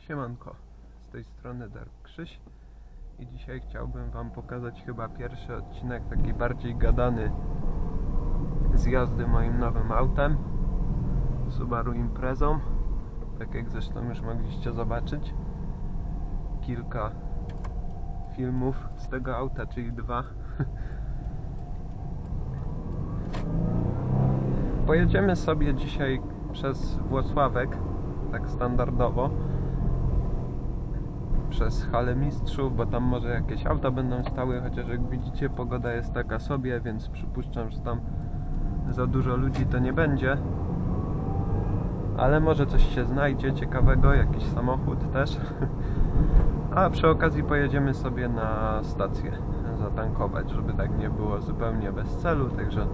Siemanko, z tej strony Dark Krzyś i dzisiaj chciałbym Wam pokazać chyba pierwszy odcinek taki bardziej gadany z jazdy moim nowym autem Subaru Imprezą. Tak jak zresztą już mogliście zobaczyć kilka filmów z tego auta, czyli dwa. Pojedziemy sobie dzisiaj przez Włocławek tak standardowo przez halę mistrzów, bo tam może jakieś auta będą stały, chociaż jak widzicie pogoda jest taka sobie, więc przypuszczam, że tam za dużo ludzi to nie będzie. Ale może coś się znajdzie ciekawego, jakiś samochód też. A przy okazji pojedziemy sobie na stację zatankować, żeby tak nie było zupełnie bez celu, także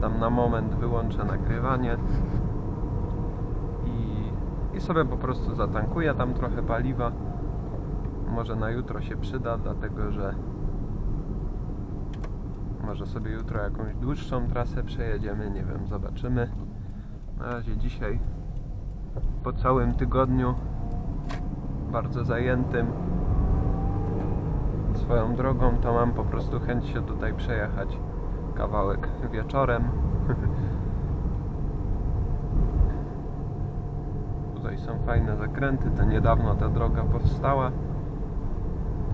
tam na moment wyłączę nagrywanie i, i sobie po prostu zatankuję tam trochę paliwa może na jutro się przyda, dlatego że może sobie jutro jakąś dłuższą trasę przejedziemy, nie wiem, zobaczymy. Na razie dzisiaj po całym tygodniu bardzo zajętym swoją drogą, to mam po prostu chęć się tutaj przejechać kawałek wieczorem. Tutaj są fajne zakręty, to niedawno ta droga powstała.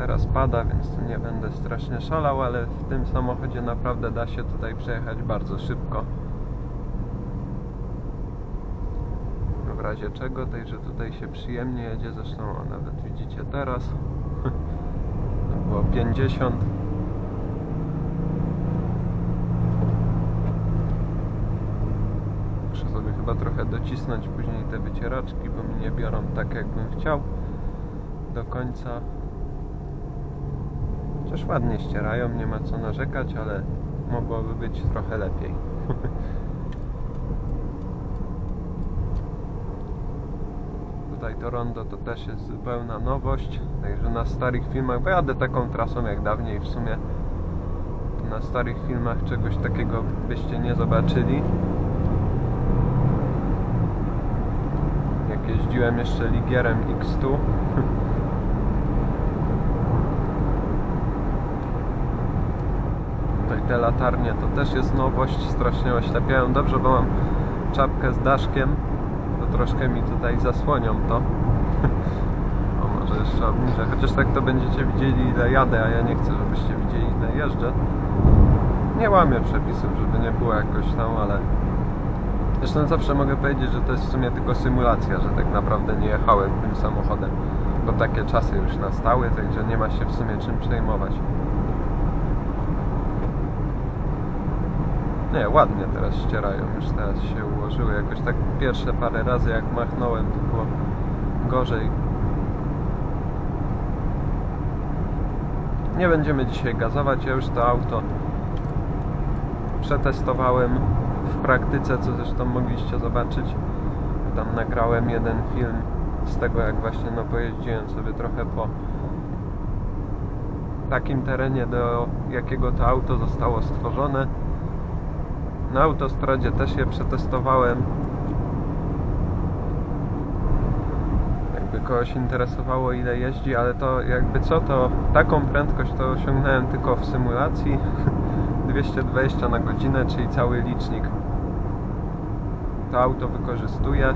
Teraz pada, więc tu nie będę strasznie szalał, ale w tym samochodzie naprawdę da się tutaj przejechać bardzo szybko. W razie czego, także tutaj się przyjemnie jedzie, zresztą o, nawet widzicie teraz. To było 50. Muszę sobie chyba trochę docisnąć później te wycieraczki, bo mi nie biorą tak jakbym chciał do końca. Chociaż ładnie ścierają, nie ma co narzekać, ale mogłoby być trochę lepiej. Tutaj to rondo to też jest zupełna nowość, także na starych filmach, bo jadę taką trasą jak dawniej w sumie, na starych filmach czegoś takiego byście nie zobaczyli. Jak jeździłem jeszcze Ligierem X2 Tutaj te latarnie to też jest nowość, strasznie oślepiają. Dobrze, bo mam czapkę z daszkiem, to troszkę mi tutaj zasłonią to. o, może jeszcze obniżę, chociaż tak to będziecie widzieli ile jadę, a ja nie chcę, żebyście widzieli ile jeżdżę. Nie łamię przepisów, żeby nie było jakoś tam, ale zresztą zawsze mogę powiedzieć, że to jest w sumie tylko symulacja, że tak naprawdę nie jechałem tym samochodem, bo takie czasy już nastały, także nie ma się w sumie czym przejmować. Nie, ładnie teraz ścierają, już teraz się ułożyły. Jakoś tak pierwsze parę razy jak machnąłem, to było gorzej. Nie będziemy dzisiaj gazować, ja już to auto przetestowałem w praktyce, co zresztą mogliście zobaczyć. Tam nagrałem jeden film z tego, jak właśnie no pojeździłem sobie trochę po takim terenie, do jakiego to auto zostało stworzone. Na autostradzie też je przetestowałem. Jakby kogoś interesowało ile jeździ, ale to jakby co, to taką prędkość to osiągnąłem tylko w symulacji 220 na godzinę, czyli cały licznik to auto wykorzystuje.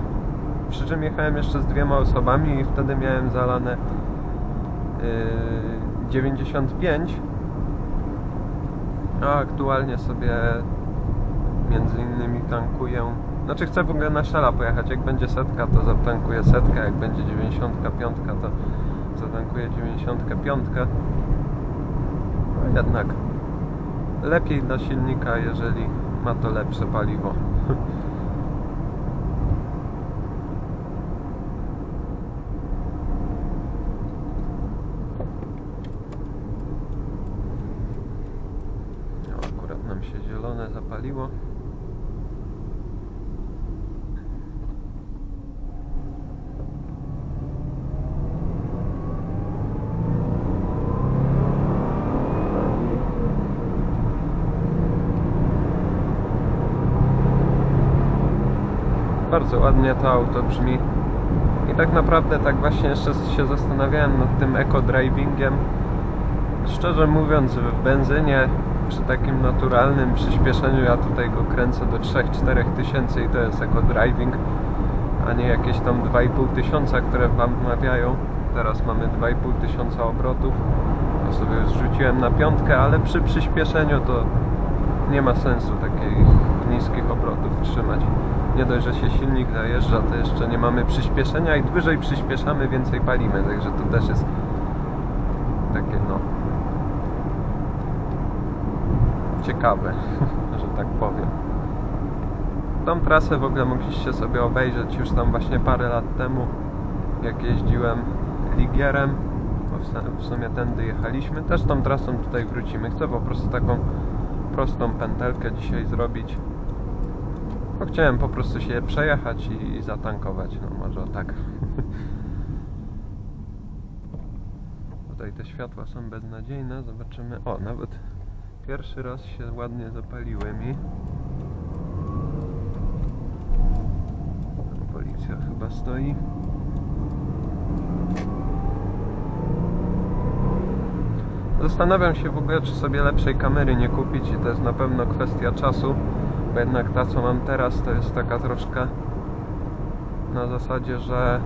Przy czym jechałem jeszcze z dwiema osobami i wtedy miałem zalane yy, 95 a aktualnie sobie między innymi tankuję. Znaczy chcę w ogóle na Shella pojechać. Jak będzie setka, to zatankuję setkę. Jak będzie 95, to zatankuję 95. No jednak lepiej dla silnika, jeżeli ma to lepsze paliwo. No, akurat nam się zielone zapaliło. Bardzo ładnie to auto brzmi. I tak naprawdę tak właśnie jeszcze się zastanawiałem nad tym eco-drivingiem. Szczerze mówiąc, w benzynie przy takim naturalnym przyspieszeniu ja tutaj go kręcę do 3-4 tysięcy i to jest eco-driving, a nie jakieś tam 2,5 tysiąca, które wam wmawiają. Teraz mamy 2,5 tysiąca obrotów. To sobie już rzuciłem na piątkę, ale przy przyspieszeniu to nie ma sensu takich niskich obrotów trzymać. Nie dość, że się silnik zajeżdża, to jeszcze nie mamy przyspieszenia i dłużej przyspieszamy, więcej palimy, także to też jest takie no ciekawe, że tak powiem. Tą trasę w ogóle mogliście sobie obejrzeć już tam właśnie parę lat temu, jak jeździłem Ligierem, w sumie tędy jechaliśmy. Też tą trasą tutaj wrócimy. Chcę po prostu taką prostą pętelkę dzisiaj zrobić. Bo chciałem po prostu się przejechać i, zatankować, no może tak. Tutaj te światła są beznadziejne, zobaczymy. O, nawet pierwszy raz się ładnie zapaliły mi. Policja chyba stoi. Zastanawiam się w ogóle, czy sobie lepszej kamery nie kupić i to jest na pewno kwestia czasu, bo jednak ta, co mam teraz, to jest taka troszkę na zasadzie, że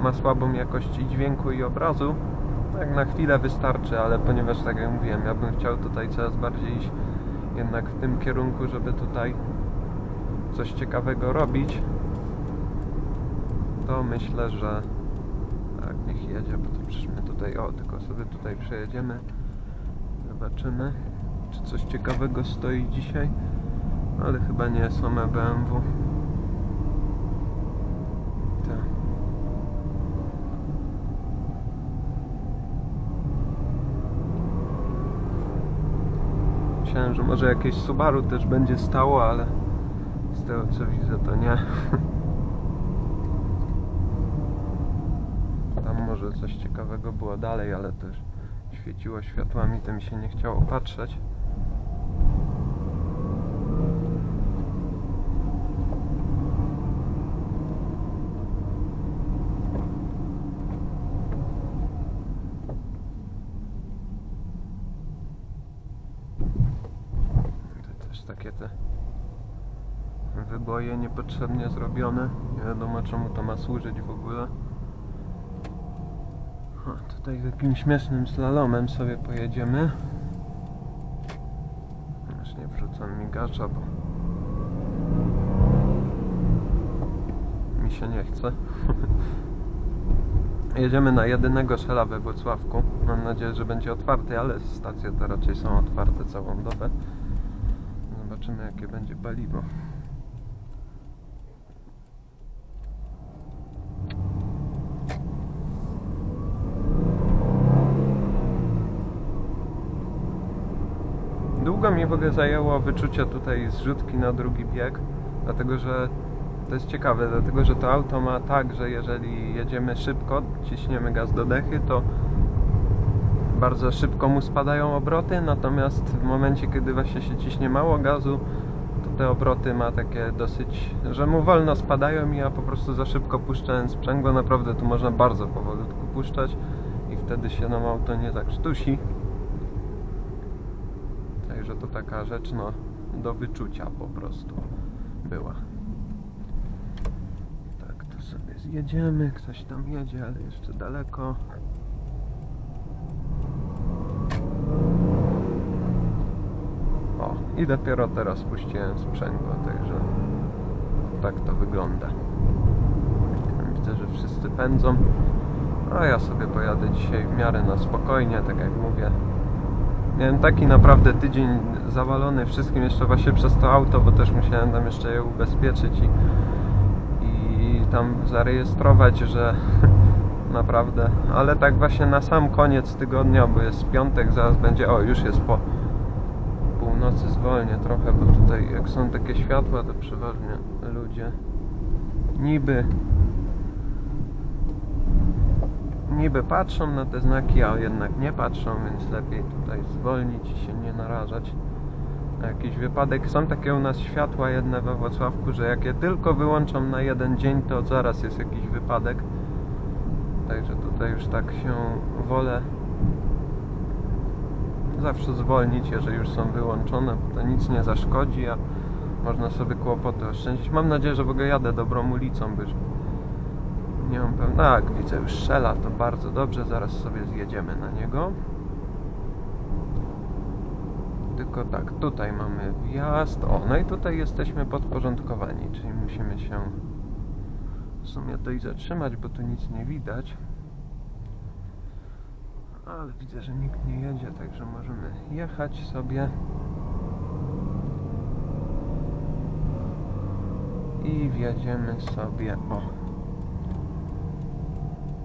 ma słabą jakość i dźwięku i obrazu. Tak na chwilę wystarczy, ale ponieważ tak jak mówiłem, ja bym chciał tutaj coraz bardziej iść jednak w tym kierunku, żeby tutaj coś ciekawego robić, to myślę, że tak, niech jedzie, bo to przecież my tutaj, o, tylko sobie tutaj przejedziemy. Zobaczymy, czy coś ciekawego stoi dzisiaj. Ale chyba nie same BMW. Tak. Myślałem, że może jakieś Subaru też będzie stało, ale z tego co widzę to nie. Tam może coś ciekawego było dalej, ale też świeciło światłami, to mi się nie chciało patrzeć. To też takie te niepotrzebnie zrobione. Nie wiadomo czemu to ma służyć w ogóle. O, tutaj takim śmiesznym slalomem sobie pojedziemy. Już nie wrzucam migacza, bo mi się nie chce. Jedziemy na jedynego szela we Wrocławku. Mam nadzieję, że będzie otwarty, ale stacje to raczej są otwarte całą dobę. Zobaczymy jakie będzie paliwo. Mi w ogóle zajęło wyczucie tutaj zrzutki na drugi bieg, dlatego że to jest ciekawe, dlatego że to auto ma tak, że jeżeli jedziemy szybko, ciśniemy gaz do dechy, to bardzo szybko mu spadają obroty, natomiast w momencie, kiedy właśnie się ciśnie mało gazu, to te obroty ma takie dosyć, że mu wolno spadają i ja po prostu za szybko puszczałem sprzęgło, naprawdę tu można bardzo powolutku puszczać i wtedy się nam auto nie zakrztusi. To taka rzecz, no, do wyczucia po prostu była. Tak, tu sobie zjedziemy, ktoś tam jedzie, ale jeszcze daleko. O, i dopiero teraz puściłem sprzęgło, także tak to wygląda. Widzę, że wszyscy pędzą, a ja sobie pojadę dzisiaj w miarę na spokojnie, tak jak mówię. Miałem taki naprawdę tydzień zawalony wszystkim jeszcze właśnie przez to auto, bo też musiałem tam jeszcze je ubezpieczyć i, i tam zarejestrować, że naprawdę, ale tak właśnie na sam koniec tygodnia, bo jest piątek, zaraz będzie, o już jest po północy zwolnię trochę, bo tutaj jak są takie światła, to przeważnie ludzie niby niby patrzą na te znaki, a jednak nie patrzą, więc lepiej tutaj zwolnić i się nie narażać. jakiś wypadek. Są takie u nas światła jedne we Wrocławku, że jak je tylko wyłączam na jeden dzień, to zaraz jest jakiś wypadek. Także tutaj już tak się wolę zawsze zwolnić, jeżeli już są wyłączone, bo to nic nie zaszkodzi, a można sobie kłopoty oszczędzić. Mam nadzieję, że w ogóle jadę dobrą ulicą, byś nie mam pewności. Tak, widzę już szela, to bardzo dobrze, zaraz sobie zjedziemy na niego. Tylko tak, tutaj mamy wjazd. O, no i tutaj jesteśmy podporządkowani, czyli musimy się w sumie to i zatrzymać, bo tu nic nie widać. Ale widzę, że nikt nie jedzie, także możemy jechać sobie. I wjedziemy sobie, o,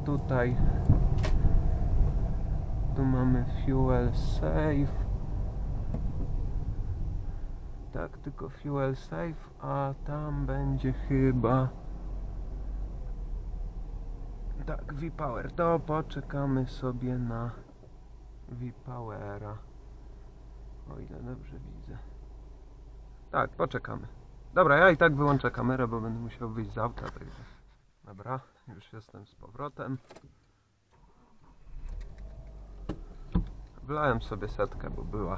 tutaj. Tu mamy fuel save. Tak, tylko fuel save, a tam będzie chyba... Tak, V-Power. To poczekamy sobie na V-Powera. O ile dobrze widzę. Tak, poczekamy. Dobra, ja i tak wyłączę kamerę, bo będę musiał wyjść z auta. Także. Dobra, już jestem z powrotem. Wlałem sobie setkę, bo była.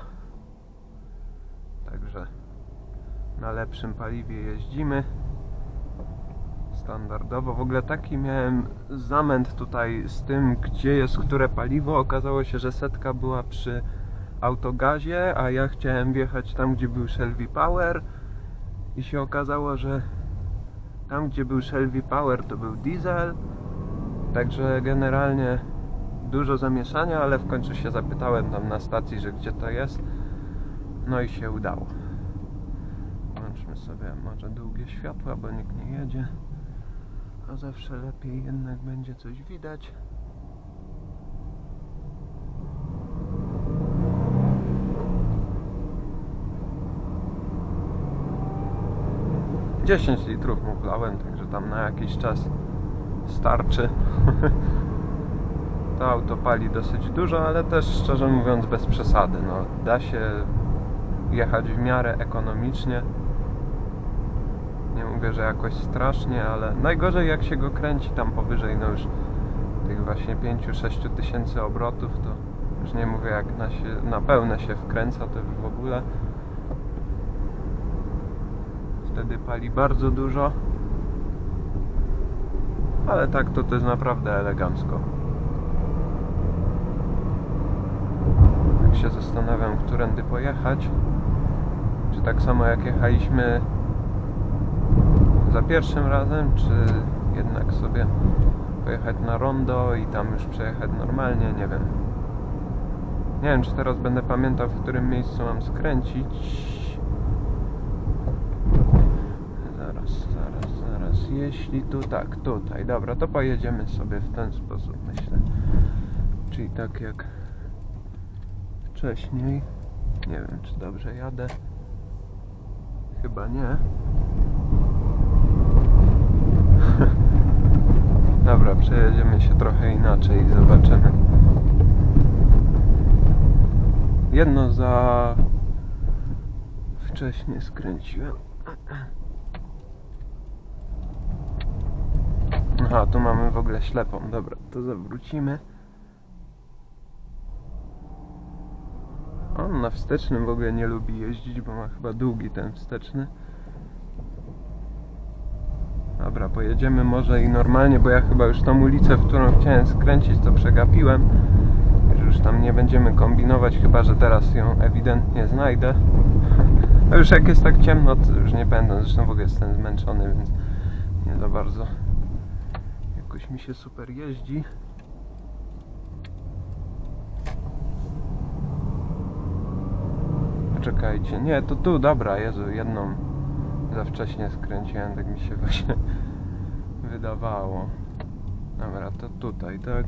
Także na lepszym paliwie jeździmy. Standardowo. W ogóle taki miałem zamęt tutaj z tym, gdzie jest które paliwo. Okazało się, że setka była przy autogazie, a ja chciałem wjechać tam, gdzie był Shell V-Power. I się okazało, że tam, gdzie był Shell V-Power, to był diesel. Także generalnie dużo zamieszania, ale w końcu się zapytałem tam na stacji, że gdzie to jest. No i się udało. Włączmy sobie może długie światła, bo nikt nie jedzie. A zawsze lepiej jednak będzie coś widać. Dziesięć litrów mu wlałem, także tam na jakiś czas starczy. To auto pali dosyć dużo, ale też szczerze mówiąc bez przesady. No, da się jechać w miarę ekonomicznie. Nie mówię, że jakoś strasznie, ale najgorzej jak się go kręci tam powyżej no już tych właśnie 5-6 tysięcy obrotów, to już nie mówię jak na, się, na pełne się wkręca, to już w ogóle wtedy pali bardzo dużo. Ale tak to to jest naprawdę elegancko. Tak się zastanawiam, którędy pojechać. Czy tak samo jak jechaliśmy za pierwszym razem, czy jednak sobie pojechać na rondo i tam już przejechać normalnie, nie wiem. Nie wiem, czy teraz będę pamiętał, w którym miejscu mam skręcić. Zaraz, zaraz, zaraz. Jeśli tu tak, tutaj. Dobra, to pojedziemy sobie w ten sposób, myślę. Czyli tak jak wcześniej. Nie wiem, czy dobrze jadę. Chyba nie. Dobra, przejedziemy się trochę inaczej i zobaczymy. Jedno za wcześnie skręciłem. Aha, tu mamy w ogóle ślepą. Dobra, to zawrócimy. On na wstecznym w ogóle nie lubi jeździć, bo ma chyba długi ten wsteczny. Dobra, pojedziemy może i normalnie, bo ja chyba już tą ulicę, w którą chciałem skręcić, to przegapiłem. Już tam nie będziemy kombinować, chyba że teraz ją ewidentnie znajdę. A już jak jest tak ciemno, to już nie będę. Zresztą w ogóle jestem zmęczony, więc nie za bardzo jakoś mi się super jeździ. Poczekajcie, nie, to tu, dobra, Jezu, jedną za wcześnie skręciłem, tak mi się właśnie wydawało. Dobra, to tutaj, tak?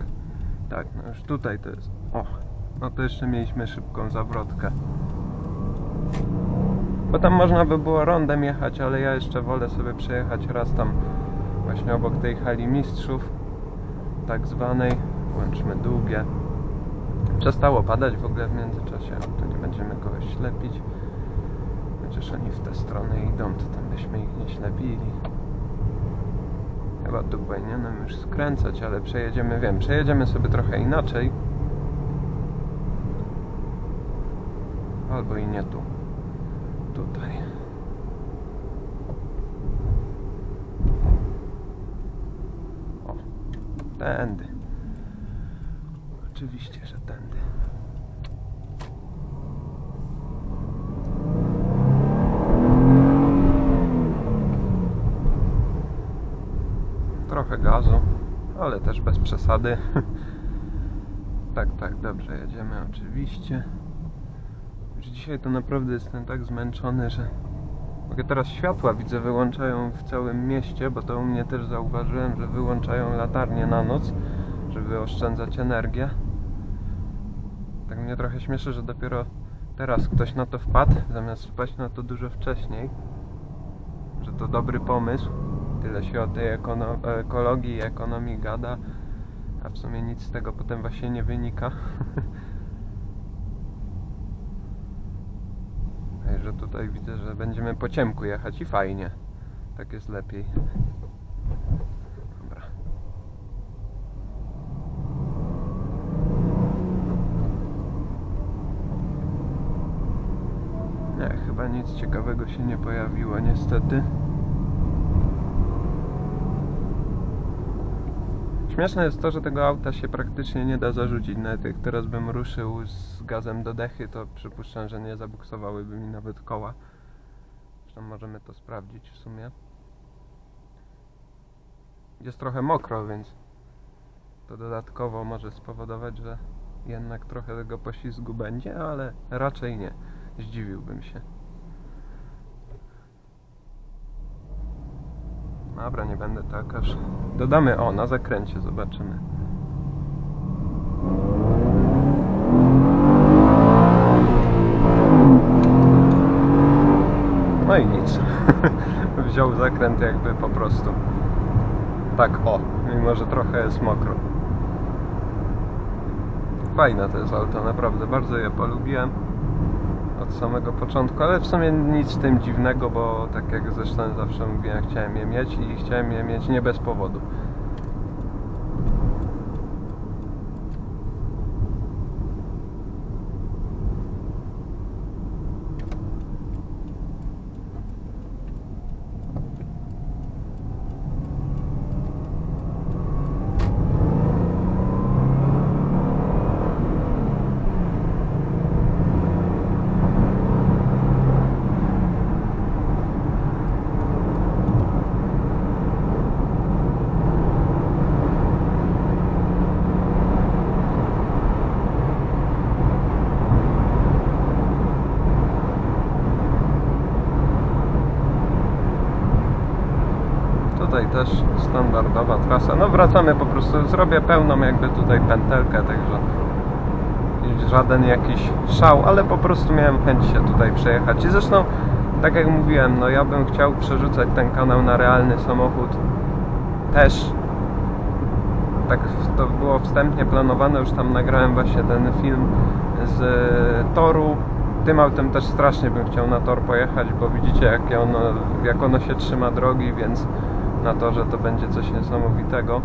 Tak, no już tutaj to jest. O, no to jeszcze mieliśmy szybką zawrotkę. Bo tam można by było rondem jechać, ale ja jeszcze wolę sobie przejechać raz tam właśnie obok tej hali mistrzów, tak zwanej. Włączmy długie. Przestało padać w ogóle w międzyczasie, to nie będziemy go ślepić. Chociaż oni w tę stronę idą, to tam byśmy ich nie ślepili. Chyba tu powinienem już skręcać, ale przejedziemy, wiem, przejedziemy sobie trochę inaczej. Albo i nie tu. Tutaj. O, tędy. Oczywiście, że tędy. Trochę gazu, ale też bez przesady. tak, tak, dobrze, jedziemy oczywiście. Już dzisiaj to naprawdę jestem tak zmęczony, że mogę teraz światła widzę wyłączają w całym mieście, bo to u mnie też zauważyłem, że wyłączają latarnie na noc, żeby oszczędzać energię. Tak mnie trochę śmieszy, że dopiero teraz ktoś na to wpadł, zamiast wpaść na to dużo wcześniej. Że to dobry pomysł. Tyle się o tej ekologii i ekonomii gada, a w sumie nic z tego potem właśnie nie wynika. Ej, że tutaj widzę, że będziemy po ciemku jechać i fajnie. Tak jest lepiej. Dobra. Nie, chyba nic ciekawego się nie pojawiło, niestety. Śmieszne jest to, że tego auta się praktycznie nie da zarzucić. Nawet jak teraz bym ruszył z gazem do dechy, to przypuszczam, że nie zabuksowałyby mi nawet koła. Zresztą możemy to sprawdzić w sumie. Jest trochę mokro, więc to dodatkowo może spowodować, że jednak trochę tego poślizgu będzie, ale raczej nie. Zdziwiłbym się. Dobra, nie będę tak aż. Dodamy o, na zakręcie zobaczymy. No i nic. Wziął zakręt jakby po prostu. Tak, o, mimo że trochę jest mokro. Fajne to jest auto, naprawdę, bardzo je polubiłem od samego początku, ale w sumie nic w tym dziwnego, bo tak jak zresztą zawsze mówiłem, chciałem je mieć i chciałem je mieć nie bez powodu. Tutaj też standardowa trasa. No wracamy po prostu, zrobię pełną jakby tutaj pętelkę, także żaden jakiś szał, ale po prostu miałem chęć się tutaj przejechać. I zresztą, tak jak mówiłem, no ja bym chciał przerzucać ten kanał na realny samochód też. Tak to było wstępnie planowane, już tam nagrałem właśnie ten film z toru. Tym autem też strasznie bym chciał na tor pojechać, bo widzicie jak ono, jak ono się trzyma drogi, więc na torze to będzie coś niesamowitego.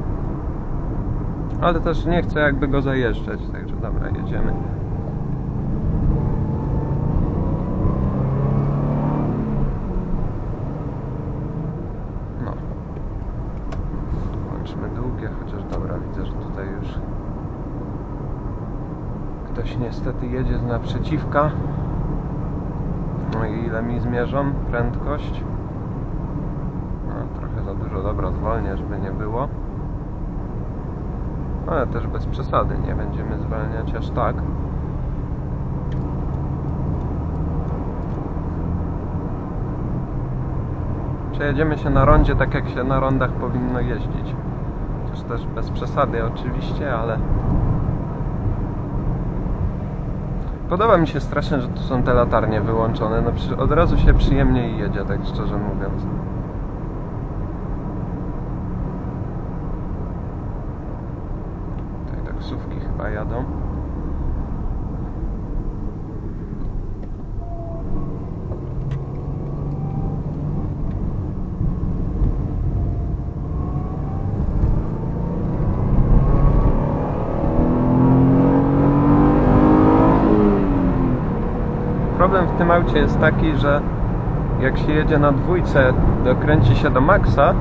Ale też nie chcę jakby go zajeżdżać, także dobra, jedziemy. No. Włączmy długie, chociaż dobra, widzę, że tutaj już ktoś niestety jedzie z naprzeciwka. No i ile mi zmierzą? Prędkość? Dużo, dobra, zwolnię, żeby nie było. Ale też bez przesady, nie będziemy zwalniać aż tak. Przejedziemy się na rondzie tak jak się na rondach powinno jeździć. Chociaż też bez przesady oczywiście, ale Podoba mi się strasznie, że tu są te latarnie wyłączone. No od razu się przyjemniej jedzie, tak szczerze mówiąc. Krakowa jadą. Problem w tym aucie jest taki, że jak się jedzie na dwójce, dokręci się do maksa,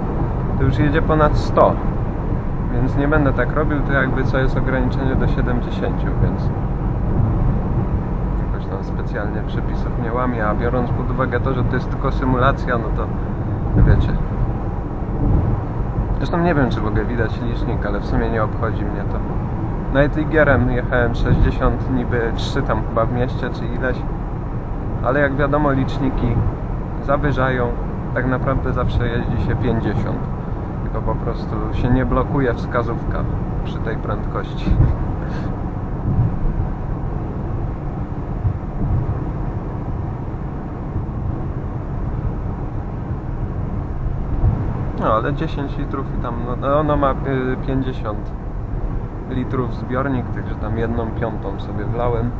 to już jedzie ponad 100. Więc nie będę tak robił, to jakby co jest ograniczenie do 70, więc jakoś tam specjalnie przepisów nie łamie, a biorąc pod uwagę to, że to jest tylko symulacja, no to wiecie. Zresztą nie wiem, czy ogóle widać licznik, ale w sumie nie obchodzi mnie to. Nawet ligierem jechałem 60, niby 3 tam chyba w mieście, czy ileś. Ale jak wiadomo, liczniki zawyżają. Tak naprawdę zawsze jeździ się 50. Tylko po prostu się nie blokuje wskazówka przy tej prędkości. No ale 10 litrów i tam, no, no ono ma y, 50 litrów zbiornik, także tam jedną piątą sobie wlałem.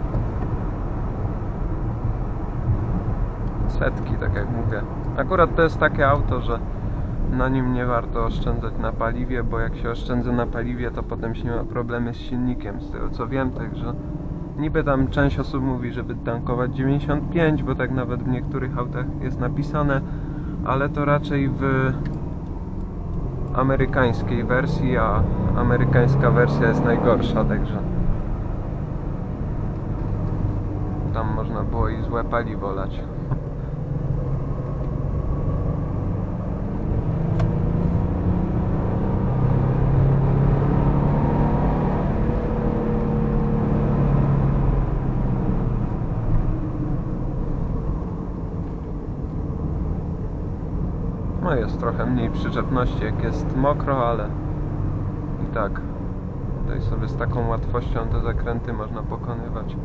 Setki, tak jak mówię. Akurat to jest takie auto, że na nim nie warto oszczędzać na paliwie, bo jak się oszczędza na paliwie, to potem się ma problemy z silnikiem, z tego co wiem, także niby tam część osób mówi, żeby tankować 95, bo tak nawet w niektórych autach jest napisane, ale to raczej w amerykańskiej wersji, a amerykańska wersja jest najgorsza, także tam można było i złe paliwo lać. No jest trochę mniej przyczepności jak jest mokro, ale i tak tutaj sobie z taką łatwością te zakręty można pokonywać.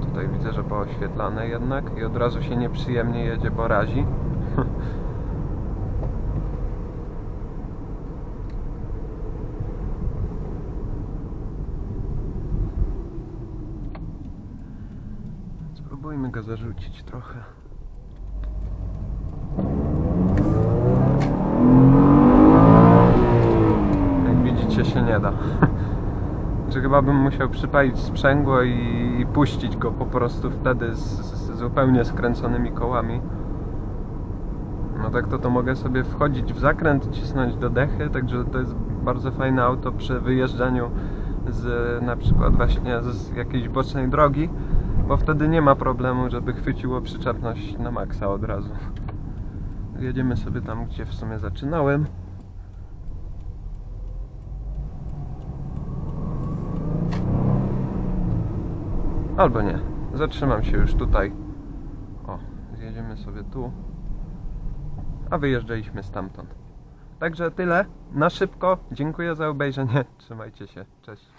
Tutaj widzę, że pooświetlane jednak i od razu się nieprzyjemnie jedzie, bo razi. Spróbujmy go zarzucić trochę. Jak widzicie się nie da. Że chyba bym musiał przypalić sprzęgło i, puścić go po prostu wtedy z, z zupełnie skręconymi kołami. No tak to to mogę sobie wchodzić w zakręt, cisnąć do dechy, także to jest bardzo fajne auto przy wyjeżdżaniu z na przykład właśnie z jakiejś bocznej drogi, bo wtedy nie ma problemu, żeby chwyciło przyczepność na maksa od razu. Jedziemy sobie tam, gdzie w sumie zaczynałem. Albo nie. Zatrzymam się już tutaj. O, zjedziemy sobie tu. A wyjeżdżaliśmy stamtąd. Także tyle. Na szybko. Dziękuję za obejrzenie. Trzymajcie się. Cześć.